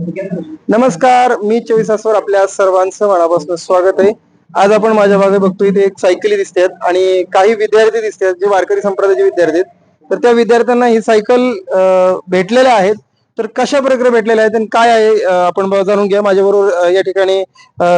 नमस्कार मी चोवीस आसवर आपल्या सर्वांचं मनापासून स्वागत आहे. आज आपण माझ्या मागे बघतो इथे एक सायकली दिसतात आणि काही विद्यार्थी दिसतात जे वारकरी संप्रदायाचे विद्यार्थी आहेत. तर त्या विद्यार्थ्यांना ही सायकल भेटलेल्या आहेत. तर कशा प्रकारे भेटलेल्या आहेत आणि काय आहे आपण जाणून घ्या माझ्याबरोबर या ठिकाणी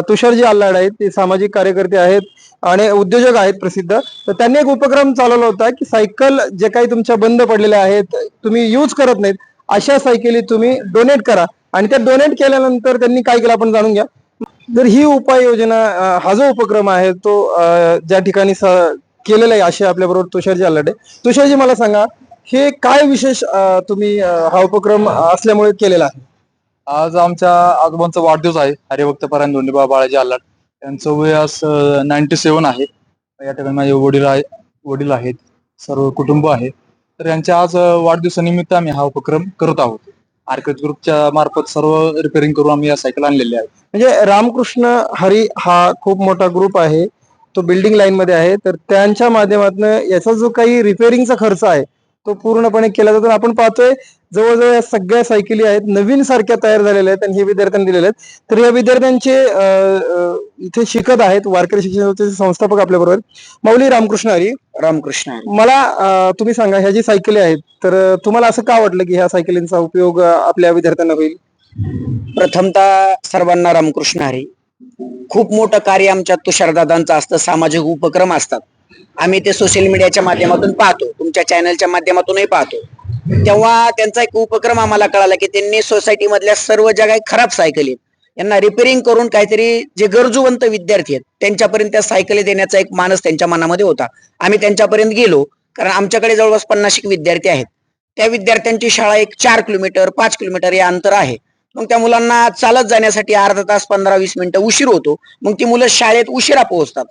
तुषारजी आल्लाड आहेत. ते सामाजिक कार्यकर्ते आहेत आणि उद्योजक आहेत प्रसिद्ध. तर त्यांनी एक उपक्रम चालवला होता की सायकल जे काही तुमच्या बंद पडलेल्या आहेत तुम्ही यूज करत नाहीत अशा सायकली तुम्ही डोनेट करा. आणि त्या डोनेट केल्यानंतर त्यांनी काय केलं आपण जाणून घ्या. तर ही उपाययोजना हा जो उपक्रम आहे तो ज्या ठिकाणी केलेला आहे असे आपल्या बरोबर तुषारजी आलाडे तुषारजी मला सांगा हे काय विशेष तुम्ही हा उपक्रम असल्यामुळे केलेला आहे? आज आमच्या आजोबांचा वाढदिवस आहे हरिभक्त परायण धोंडीबा बाळाजी आल्लाड त्यांचं वय आज नाईन्टी सेवन आहे. या ठिकाणी माझे वडील आहे वडील आहेत सर्व कुटुंब आहे. तर यांच्या आज वाढदिवसानिमित्त आम्ही हा उपक्रम करत आहोत. आर्केट ग्रुपच्या मार्फत सर्व रिपेअरिंग करून आम्ही या सायकल आणलेल्या आहेत. म्हणजे रामकृष्ण हरी हा खूप मोठा ग्रुप आहे. तो बिल्डिंग लाईन मध्ये आहे. तर त्यांच्या माध्यमातून याचा जो काही रिपेअरिंगचा खर्च आहे तो पूर्णपणे केला जातो. आपण पाहतोय जवळजवळ या सगळ्या सायकली आहेत. नवीन सारख्या तयार झालेल्या आहेत आणि हे विद्यार्थ्यांनी दिलेले आहेत. तर या विद्यार्थ्यांचे इथे शिकत आहेत. वारकरी शिक्षण संस्थेचे संस्थापक आपल्या बरोबर माऊली रामकृष्ण हरी. रामकृष्ण. मला तुम्ही सांगा ह्या जी सायकली आहेत तर तुम्हाला असं का वाटलं की ह्या सायकलींचा उपयोग आपल्या विद्यार्थ्यांना होईल? प्रथमतः सर्वांना रामकृष्ण हरी. खूप मोठं कार्य आमच्या तुषारदादांचं असतं. सामाजिक उपक्रम असतात. आम्ही ते सोशल मीडियाच्या माध्यमातून पाहतो. तुमच्या चॅनलच्या माध्यमातूनही पाहतो. तेव्हा त्यांचा एक उपक्रम आम्हाला कळाला की त्यांनी सोसायटी मधल्या सर्व ज्या काही खराब सायकली यांना रिपेअरिंग करून काहीतरी जे गरजूवंत विद्यार्थी आहेत त्यांच्यापर्यंत त्या सायकली देण्याचा एक मानस त्यांच्या मनामध्ये होता. आम्ही त्यांच्यापर्यंत गेलो कारण आमच्याकडे जवळपास पन्नास एक विद्यार्थी आहेत. त्या विद्यार्थ्यांची शाळा एक चार किलोमीटर पाच किलोमीटर या अंतर आहे. मग त्या मुलांना चालत जाण्यासाठी अर्धा तास पंधरा वीस मिनिटं उशीर होतो. मग ती मुलं शाळेत उशिरा पोहोचतात.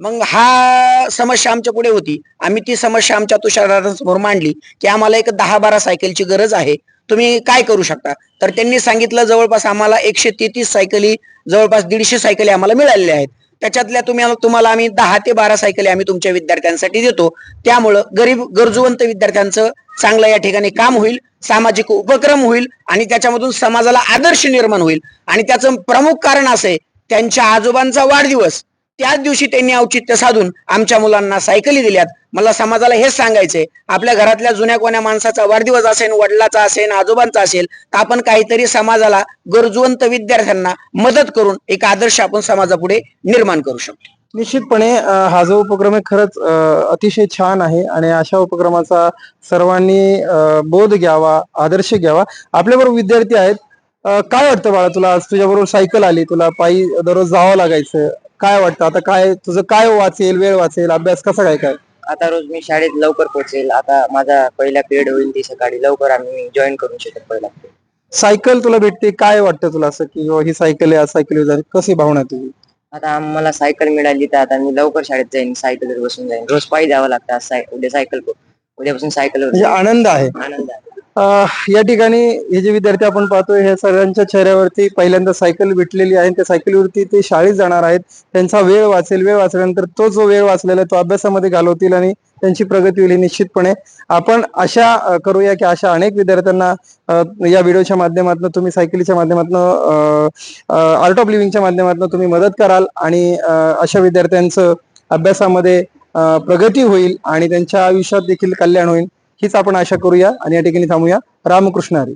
मग हा समस्या आमच्या पुढे होती. आम्ही ती समस्या आमच्या तुषारदादांसमोर मांडली की आम्हाला एक दहा बारा सायकलची गरज आहे. तुम्ही काय करू शकता? तर त्यांनी सांगितलं जवळपास आम्हाला एकशे तेहतीस सायकली जवळपास दीडशे सायकली आम्हाला मिळालेल्या आहेत. त्याच्यातल्या तुम्ही तुम्हाला आम्ही दहा ते बारा सायकली आम्ही तुमच्या विद्यार्थ्यांसाठी देतो. त्यामुळं गरीब गरजूवंत विद्यार्थ्यांचं चांगलं या ठिकाणी काम होईल सामाजिक उपक्रम होईल आणि त्याच्यामधून समाजाला आदर्श निर्माण होईल. आणि त्याचं प्रमुख कारण असं आहे त्यांच्या आजोबांचा वाढदिवस. त्याच दिवशी त्यांनी औचित्य साधून आमच्या मुलांना सायकली दिल्यात. मला समाजाला हेच सांगायचंय आपल्या घरातल्या जुन्या कोण्या माणसाचा वाढदिवस असेल वडिलाचा असेल आजोबांचा असेल तर आपण काहीतरी समाजाला गरजवंत विद्यार्थ्यांना मदत करून एक आदर्श आपण समाजापुढे निर्माण करू शकतो. निश्चितपणे हा जो उपक्रम आहे खरंच अतिशय छान आहे आणि अशा उपक्रमाचा सर्वांनी बोध घ्यावा आदर्श घ्यावा. आपल्याबरोबर विद्यार्थी आहेत. काय वाटतं बाळा तुला? आज तुझ्याबरोबर सायकल आली तुला पायी दररोज जावं लागायचं. काय वाटतं? आता काय तुझं काय वाचेल वेळ वाचेल अभ्यास कसा काय काय? आता रोज मी शाळेत लवकर पोहोचेल. आता माझा पहिला पिरियड होईल ती सकाळी. लवकर आम्ही जॉईन करू शकत पहिला सायकल तुला भेटते? काय वाटतं तुला असं की हो, ही सायकल आहे सायकल आहे कशी भावना तुझी? आता आम्हाला सायकल मिळाली तर आता मी लवकर शाळेत जाईन सायकलवर बसून जाईन. रोज पायी जावं लागतं आज साय- उद्या सायकल उद्यापासून सायकलवर म्हणजे. आनंद आहे. आनंद आहे. या ठिकाणी हे जे विद्यार्थी आपण पाहतोय हे सगळ्यांच्या चेहऱ्यावरती पहिल्यांदा सायकल भेटलेली आहे. त्या सायकलीवरती ते शाळेत जाणार आहेत. त्यांचा वेळ वाचेल. वेळ वाचल्यानंतर तो जो वेळ वाचलेला आहे तो अभ्यासामध्ये घालवतील आणि त्यांची प्रगती होईल निश्चितपणे. आपण अशा करूया की अशा अनेक विद्यार्थ्यांना या व्हिडिओच्या माध्यमातून तुम्ही सायकलीच्या माध्यमातून आर्ट ऑफ लिव्हिंगच्या माध्यमातून तुम्ही मदत कराल आणि अशा विद्यार्थ्यांचं अभ्यासामध्ये प्रगती होईल आणि त्यांच्या आयुष्यात देखील कल्याण होईल. हीच आपण आशा करूया आणि या ठिकाणी थांबूया. रामकृष्ण हरी.